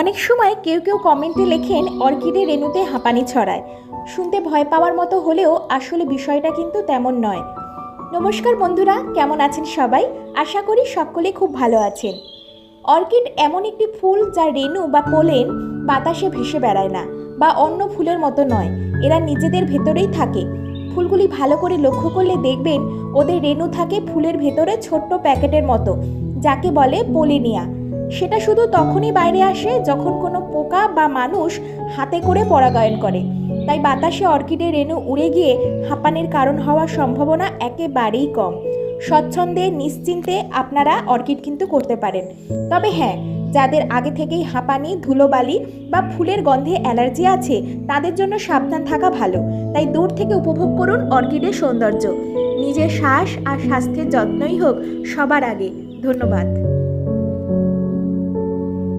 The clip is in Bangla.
অনেক সময় কেউ কেউ কমেন্টে লেখেন, অর্কিডে রেণুতে হাঁপানি ছড়ায়। শুনতে ভয় পাওয়ার মতো হলেও আসলে বিষয়টা কিন্তু তেমন নয়। নমস্কার বন্ধুরা, কেমন আছেন সবাই? আশা করি সকলে খুব ভালো আছেন। অর্কিড এমন একটি ফুল যা রেণু বা পোলেন বাতাসে ভেসে বেড়ায় না বা অন্য ফুলের মতো নয়, এরা নিজেদের ভেতরেই থাকে। ফুলগুলি ভালো করে লক্ষ্য করলে দেখবেন ওদের রেণু থাকে ফুলের ভেতরে ছোট্ট প্যাকেটের মতো, যাকে বলে পোলিনিয়া। সেটা শুধু তখনই বাইরে আসে যখন কোনো পোকা বা মানুষ হাতে করে পরাগায়ন করে। তাই বাতাসে অর্কিডের রেণু উড়ে গিয়ে হাঁপানির কারণ হওয়ার সম্ভাবনা একেবারেই কম। স্বচ্ছন্দে, নিশ্চিন্তে আপনারা অর্কিড কিন্তু করতে পারেন। তবে হ্যাঁ যাদের আগে থেকেই হাঁপানি, ধুলোবালি বা ফুলের গন্ধে অ্যালার্জি আছে, তাদের জন্য সাবধান থাকা ভালো। তাই দূর থেকে উপভোগ করুন অর্কিডের সৌন্দর্য। নিজের শ্বাস আর স্বাস্থ্যের যত্নই হোক সবার আগে। ধন্যবাদ।